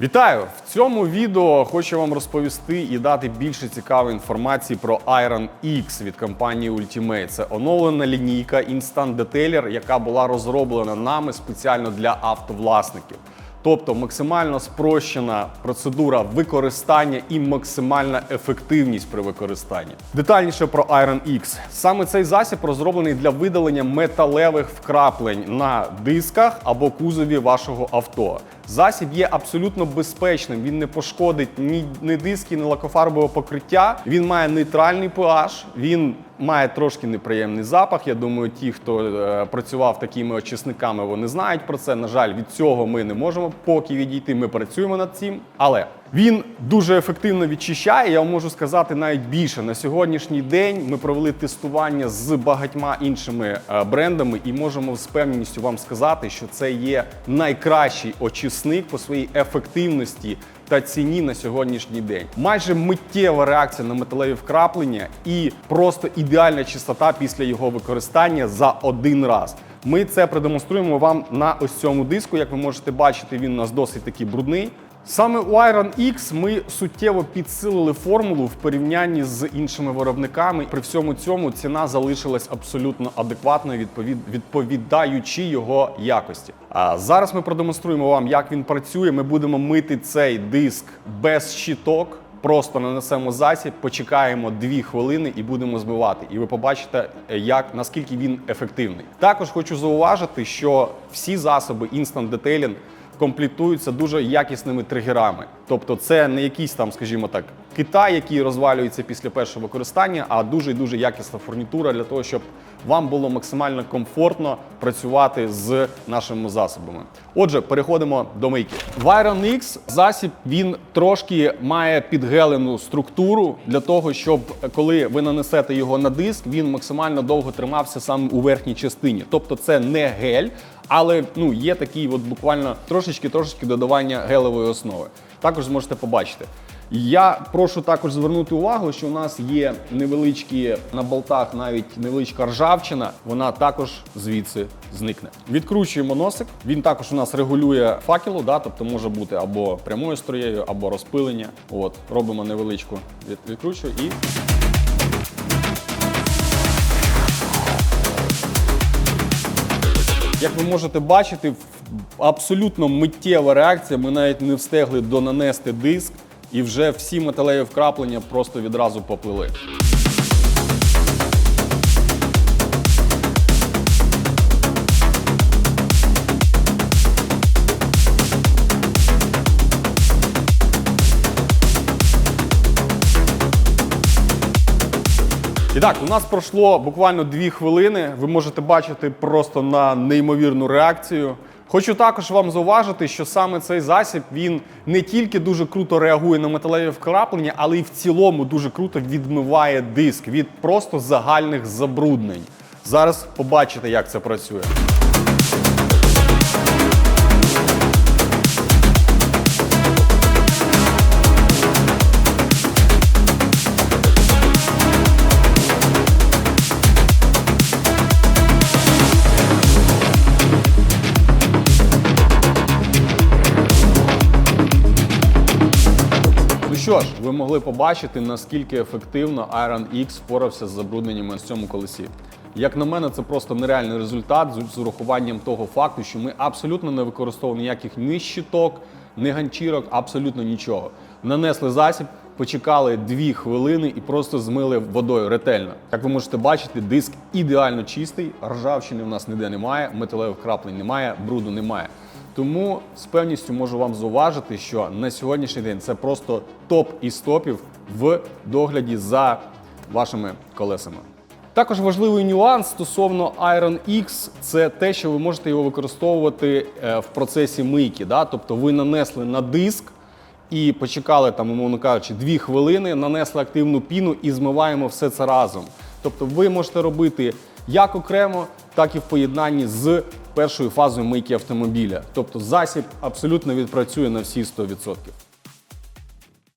Вітаю! В цьому відео хочу вам розповісти і дати більше цікавої інформації про Iron X від компанії Ultimate. Це оновлена лінійка Instant Detailer, яка була розроблена нами спеціально для автовласників. Тобто максимально спрощена процедура використання і максимальна ефективність при використанні. Детальніше про Iron X. Саме цей засіб розроблений для видалення металевих вкраплень на дисках або кузові вашого авто. Засіб є абсолютно безпечним. Він не пошкодить ні, ні диски, ні лакофарбове покриття. Він має нейтральний pH, він має трошки неприємний запах. Я думаю, ті, хто е, працював такими очисниками, вони знають про це. На жаль, від цього ми не можемо поки відійти. Ми працюємо над цим, але він дуже ефективно відчищає. Я вам можу сказати навіть більше. На сьогоднішній день ми провели тестування з багатьма іншими е, брендами і можемо з певністю вам сказати, що це є найкращий очисник по своїй ефективності та ціні на сьогоднішній день. Майже миттєва реакція на металеві вкраплення і просто ідеальна чистота після його використання за один раз. Ми це продемонструємо вам на ось цьому диску. Як ви можете бачити, він у нас досить такий брудний. Саме у Iron X ми суттєво підсилили формулу в порівнянні з іншими виробниками. При всьому цьому ціна залишилась абсолютно адекватною, відповід... відповідаючи його якості. А зараз ми продемонструємо вам, як він працює. Ми будемо мити цей диск без щиток. Просто нанесемо засіб, почекаємо 2 хвилини і будемо збивати. І ви побачите, як наскільки він ефективний. Також хочу зауважити, що всі засоби Instant Detailing комплектуються дуже якісними тригерами. Тобто, це не якісь там, скажімо так, Китай, який розвалюється після першого використання, а дуже дуже якісна фурнітура для того, щоб вам було максимально комфортно працювати з нашими засобами. Отже, переходимо до мийки. В Iron X засіб він трошки має підгелену структуру для того, щоб коли ви нанесете його на диск, він максимально довго тримався саме у верхній частині. Тобто, це не гель, але ну є такий, от буквально трошечки трошечки додавання гелевої основи. Також зможете побачити. Я прошу також звернути увагу, що у нас є невеличкі на болтах, навіть невеличка ржавчина. Вона також звідси зникне. Відкручуємо носик. Він також у нас регулює факелу, да, тобто може бути або прямою струєю, або розпилення. От робимо невеличку від- відкручую і. Як ви можете бачити, абсолютно миттєва реакція. Ми навіть не встигли донанести диск, і вже всі металеві вкраплення просто відразу поплили. І так, у нас пройшло буквально дві хвилини. Ви можете бачити просто на неймовірну реакцію. Хочу також вам зауважити, що саме цей засіб він не тільки дуже круто реагує на металеві вкраплення, але й в цілому дуже круто відмиває диск від просто загальних забруднень. Зараз побачите, як це працює. Що ж, ви могли побачити, наскільки ефективно Iron X впорався з забрудненнями в цьому колесі. Як на мене, це просто нереальний результат з урахуванням того факту, що ми абсолютно не використовували ніяких ні щиток, ні ганчірок, абсолютно нічого. Нанесли засіб, почекали дві хвилини і просто змили водою ретельно. Як ви можете бачити, диск ідеально чистий, ржавчини в нас ніде немає, металевих краплень немає, бруду немає. Тому з певністю можу вам зауважити, що на сьогоднішній день це просто топ із топів в догляді за вашими колесами. Також важливий нюанс стосовно Iron X – це те, що ви можете його використовувати е, в процесі мийки. Да? Тобто ви нанесли на диск і почекали там, умовно кажучи, дві хвилини, нанесли активну піну і змиваємо все це разом. Тобто ви можете робити як окремо, так і в поєднанні з першою фазою мийки автомобіля. Тобто засіб абсолютно відпрацює на всі 100%.